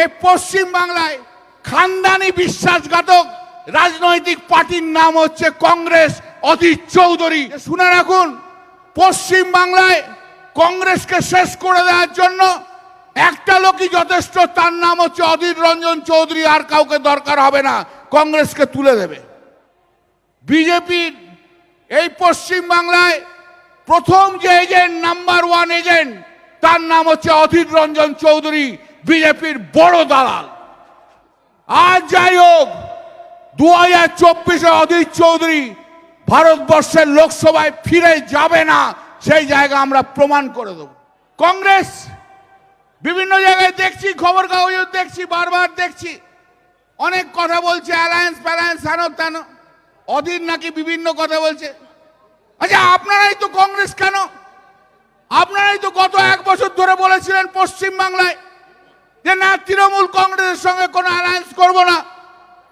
এই পশ্চিম বাংলায় খানদানি বিশ্বাসঘাতক রাজনৈতিক পার্টির নাম হচ্ছে কংগ্রেস অধীর চৌধুরী। শুনে রাখুন, পশ্চিম বাংলায় কংগ্রেসকে শেষ করে দেওয়ার জন্য একটা লোকই যথেষ্ট, তার নাম হচ্ছে অধীর রঞ্জন চৌধুরী, আর কাউকে দরকার হবে না, কংগ্রেসকে তুলে দেবে। বিজেপির এই পশ্চিম বাংলায় প্রথম যে এজেন্ট নাম্বার ওয়ান এজেন্ট তার নাম হচ্ছে অধীর রঞ্জন চৌধুরী। বিজেপির বড় দালাল। আর যাই হোক দু হাজার চব্বিশে অধীর চৌধুরী ভারতবর্ষের লোকসভায় ফিরে যাবে না, সেই জায়গা আমরা প্রমাণ করে দেব। কংগ্রেস, বিভিন্ন জায়গায় দেখছি খবর কাগজে দেখছি, বারবার দেখছি। অনেক কথা বলছে অ্যালায়েন্স ফ্যালায়েন্স হেন তেন। অধীর নাকি বিভিন্ন কথা বলছে। আচ্ছা আপনারাই তো কংগ্রেস কেন? আপনারাই তো গত এক বছর ধরে বলেছিলেন পশ্চিম বাংলায় যে না, তৃণমূল কংগ্রেসের সঙ্গে কোনো অ্যালায়েন্স করব না,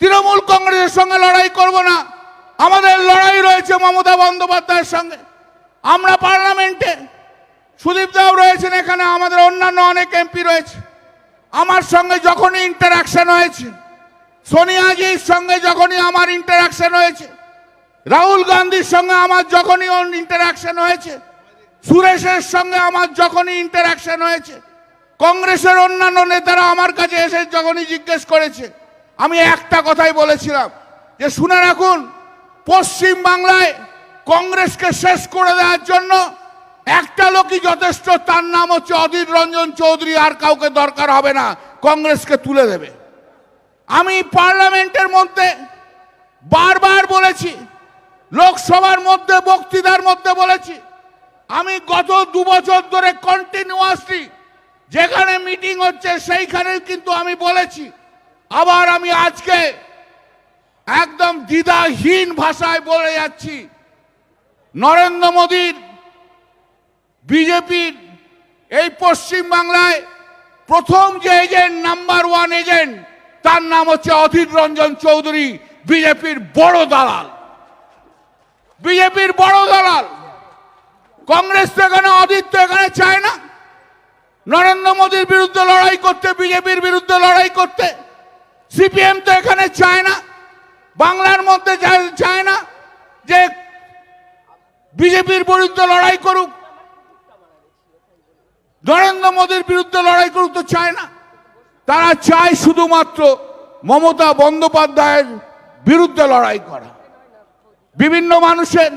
তৃণমূল কংগ্রেসের সঙ্গে লড়াই করব না, আমাদের লড়াই রয়েছে মমতা বন্দ্যোপাধ্যায়ের সঙ্গে। আমরা পার্লামেন্টে, সুদীপ দাও রয়েছেন এখানে, আমাদের অন্যান্য অনেক এমপি রয়েছে। আমার সঙ্গে যখনই ইন্টারাকশন হয়েছে সোনিয়াজির সঙ্গে যখনই আমার ইন্টারাকশন হয়েছে, রাহুল গান্ধীর সঙ্গে আমার যখনই ইন্টারাকশন হয়েছে, সুরেশের সঙ্গে আমার যখনই ইন্টারাকশন হয়েছে কংগ্রেসের অন্যান্য নেতারা আমার কাছে এসে যখনই জিজ্ঞেস করেছে, আমি একটা কথাই বলেছিলাম, যে শুনে রাখুন, পশ্চিম বাংলায় কংগ্রেসকে শেষ করে দেওয়ার জন্য একটা লোকই যথেষ্ট, তার নাম হচ্ছে অধীর রঞ্জন চৌধুরী, আর কাউকে দরকার হবে না, কংগ্রেসকে তুলে দেবে। আমি পার্লামেন্টের মধ্যে বারবার বলেছি, লোকসভার মধ্যে, বক্তৃতার মধ্যে বলেছি, আমি গত দু বছর ধরে কন্টিনিউয়াসলি যেখানে মিটিং হচ্ছে সেইখানে কিন্তু আমি বলেছি। আবার আমি আজকে একদম দ্বিধাহীন ভাষায় বলে যাচ্ছি। নরেন্দ্র মোদীর, বিজেপির এই পশ্চিম বাংলায় প্রথম যে এজেন্ট নাম্বার ওয়ান এজেন্ট তার নাম হচ্ছে অধীর রঞ্জন চৌধুরী, বিজেপির বড় দালাল। বিজেপির বড় দালাল। কংগ্রেস তো এখানে, অধীর তো এখানে চায় না। নরেন্দ্র মোদীর বিরুদ্ধে লড়াই করতে, বিজেপির বিরুদ্ধে লড়াই করতে, সিপিএম তো এখানে চায় না, বাংলার মধ্যে চায় না যে বিজেপির বিরুদ্ধে লড়াই করুক, নরেন্দ্র মোদীর বিরুদ্ধে লড়াই করুক তো চায় না। তারা চায় শুধুমাত্র মমতা বন্দ্যোপাধ্যায়ের বিরুদ্ধে লড়াই করা। বিভিন্ন মানুষের,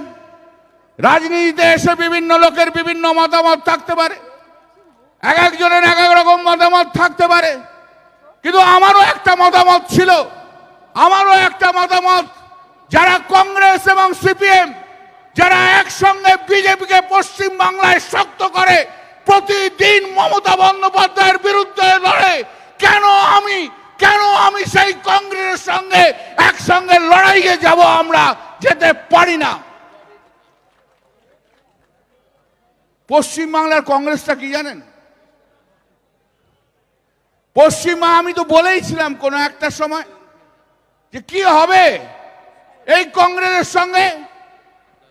রাজনীতিতে এসে বিভিন্ন লোকের বিভিন্ন মতামত থাকতে পারে। এক একজনের এক এক রকম মতামত থাকতে পারে। কিন্তু আমারও একটা মতামত ছিল। আমারও একটা মতামত। যারা কংগ্রেস এবং সিপিএম, যারা একসঙ্গে বিজেপিকে পশ্চিম বাংলায় শক্ত করে প্রতিদিন মমতা বন্দ্যোপাধ্যায়ের বিরুদ্ধে লড়ে, কেন আমি কেন আমি সেই কংগ্রেসের সঙ্গে একসঙ্গে লড়াইয়ে যাব আমরা যেতে পারি না। পশ্চিম বাংলার কংগ্রেসটা কি জানেন? পশ্চিমা, আমি তো বলেইছিলাম কোনো একটা সময় যে কি হবে? এই কংগ্রেসের সঙ্গে,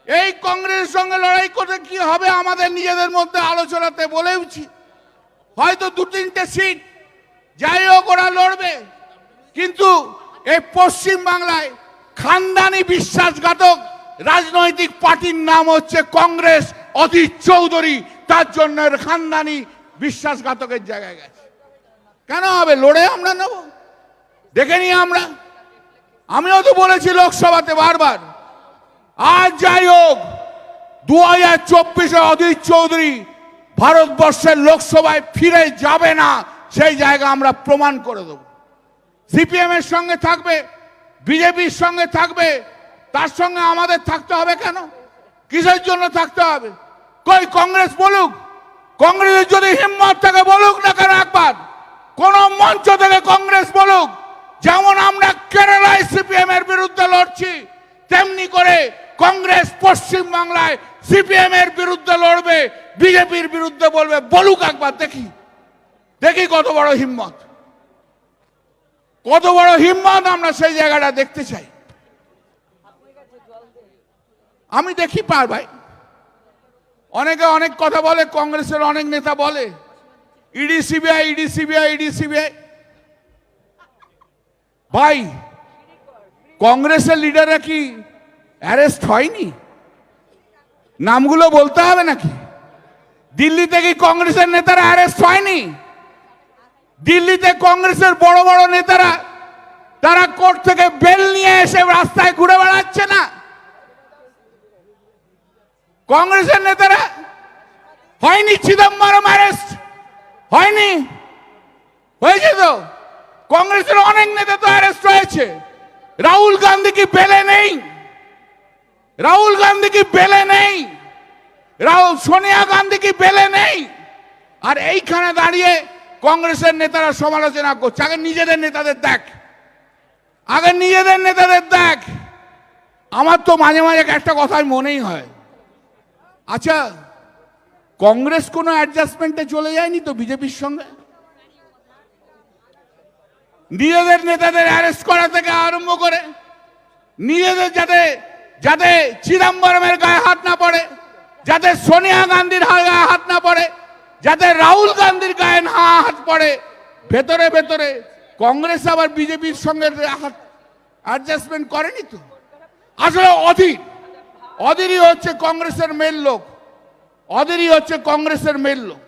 এই কংগ্রেসের সঙ্গে লড়াই করতে কি হবে আমাদের নিজেদের মধ্যে আলোচনাতে বলেওছি হয়তো দু তিনটে সিট, যাই হোক ওরা লড়বে। কিন্তু এই পশ্চিম বাংলায় খানদানি বিশ্বাসঘাতক রাজনৈতিক পার্টির নাম হচ্ছে কংগ্রেস অধীর চৌধুরী। তার জন্য খানদানি বিশ্বাসঘাতকের জায়গায় গেছে। কেন হবে? লড়ে আমরা নেব। দেখে নিই আমরা। আমিও তো বলেছি লোকসভাতে বারবার। আর যাই হোক দু হাজার চব্বিশে অধীর চৌধুরী ভারতবর্ষের লোকসভায় ফিরে যাবে না, সেই জায়গা আমরা প্রমাণ করে দেব। সিপিএম এর সঙ্গে থাকবে, বিজেপির সঙ্গে থাকবে, তার সঙ্গে আমাদের থাকতে হবে কেন? কিসের জন্য থাকতে হবে? কই কংগ্রেস বলুক? কংগ্রেসের যদি হিম্মত থাকে, বলুক না কেন একবার? কোন মঞ্চ থেকে কংগ্রেস বলুক, যেমন আমরা কেরালায় সিপিএম এর বিরুদ্ধে লড়ছি, তেমনি করে কংগ্রেস পশ্চিম বাংলায় সিপিএম এর বিরুদ্ধে লড়বে, বিজেপির বিরুদ্ধে বলবে, বলুক একবার, দেখি। দেখি কত বড় হিম্মত। কত বড় হিম্মত আমরা সেই জায়গাটা দেখতে চাই। আমি দেখি পার ভাই। অনেকে অনেক কথা বলে, কংগ্রেসের অনেক নেতা বলে। ED CBI ED CBI ED CBI ভাই কংগ্রেসের লিডাররা কি অ্যারেস্ট হয়নি। নামগুলো বলতে হবে নাকি? দিল্লিতে কি কংগ্রেসের নেতারা অ্যারেস্ট হয়নি। দিল্লিতে কংগ্রেসের বড় বড় নেতারা, তারা কোর্ট থেকে বেল নিয়ে এসে রাস্তায় ঘুরে বেড়াচ্ছে না। কংগ্রেসের নেতারা হয়নি, চিদম্বরম অ্যারেস্ট হয়নি? হয়েছে তো? কংগ্রেসের অনেক নেতা তো অ্যারেস্ট হয়েছে। রাহুল গান্ধী কি বেলে নেই? রাহুল গান্ধী কি বেলে নেই? রাহুল, সোনিয়া গান্ধী কি বেলে নেই? আর এইখানে দাঁড়িয়ে কংগ্রেসের নেতারা সমালোচনা করছে। আগে নিজেদের নেতাদের দেখ। আগে নিজেদের নেতাদের দেখ। আমার তো মাঝে মাঝে একটা কথাই মনেই হয়। আচ্ছা কংগ্রেস কোনো অ্যাডজাস্টমেন্টে চলে যায়নি তো বিজেপির সঙ্গে? নিজেদের নেতাদের অ্যারেস্ট করা থেকে আরম্ভ করে, নিজেদের যাতে যাতে চিদম্বরমের গায়ে হাত না পড়ে, যাতে সোনিয়া গান্ধীর গায়ে হাত না পড়ে, যাতে রাহুল গান্ধীর গায়ে না হাত পড়ে, ভেতরে ভেতরে কংগ্রেস আবার বিজেপির সঙ্গে হাত অ্যাডজাস্টমেন্ট করেনি তো? আসলে অধীর, অধীরই হচ্ছে কংগ্রেসের মেন লোক। অধীরই হচ্ছে কংগ্রেসের মেল লোক।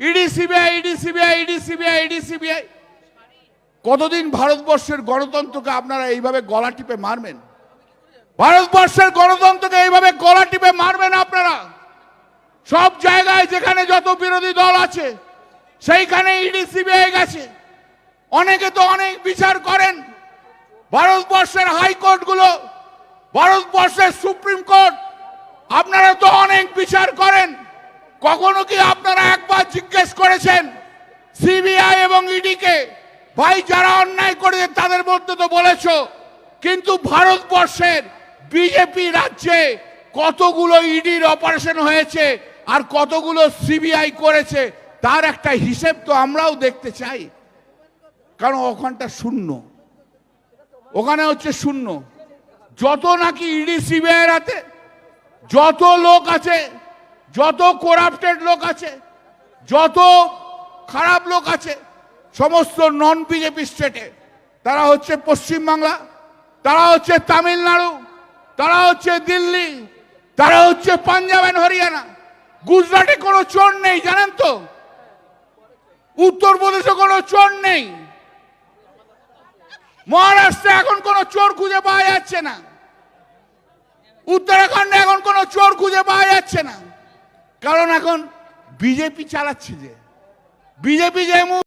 ED, CBI ED CBI ED CBI ED, CBI. কতদিন ভারতবর্ষের গণতন্ত্রকে আপনারা এইভাবে গলা টিপে মারবেন? ভারতবর্ষের গণতন্ত্রকে এইভাবে গলা টিপে মারবেন আপনারা? সব জায়গায় যেখানে যত বিরোধী দল আছে, সেইখানে ইডি, সিবিআই গেছে। অনেকে তো অনেক বিচার করেন। ভারতবর্ষের হাইকোর্টগুলো, ভারতবর্ষের সুপ্রিম কোর্ট আপনারা তো অনেক বিচার করেন। কখনো কি আপনারা একবার জিজ্ঞেস করেছেন সিবিআই এবং ইডিকে, ভাই যারা অন্যায় করেছে তাদের মধ্যে তো বলেছ, কিন্তু ভারতবর্ষের বিজেপি রাজ্যে কতগুলো ইডির অপারেশন হয়েছে আর কতগুলো সিবিআই করেছে, তার একটা হিসেব তো আমরাও দেখতে চাই। কারণ ওখানটা শূন্য। ওখানে হচ্ছে শূন্য। যত নাকি ইডি, সিবিআই হাতে যত লোক আছে, যত করাপ্টেড লোক আছে, যত খারাপ লোক আছে, সমস্ত নন বিজেপি স্টেটে তারা হচ্ছে পশ্চিমবাংলা তারা হচ্ছে তামিলনাড়ু, তারা হচ্ছে দিল্লি, তারা হচ্ছে পাঞ্জাব অ্যান্ড হরিয়ানা, গুজরাটে কোনো চোর নেই, জানেন তো? উত্তরপ্রদেশে কোনো চোর নেই। মহারাষ্ট্রে এখন কোনো চোর খুঁজে পাওয়া যাচ্ছে না। উত্তরাখণ্ডে এখন কোনো চোর খুঁজে পাওয়া যাচ্ছে না। কারণ এখন বিজেপি চালাচ্ছে যে। বিজেপি যে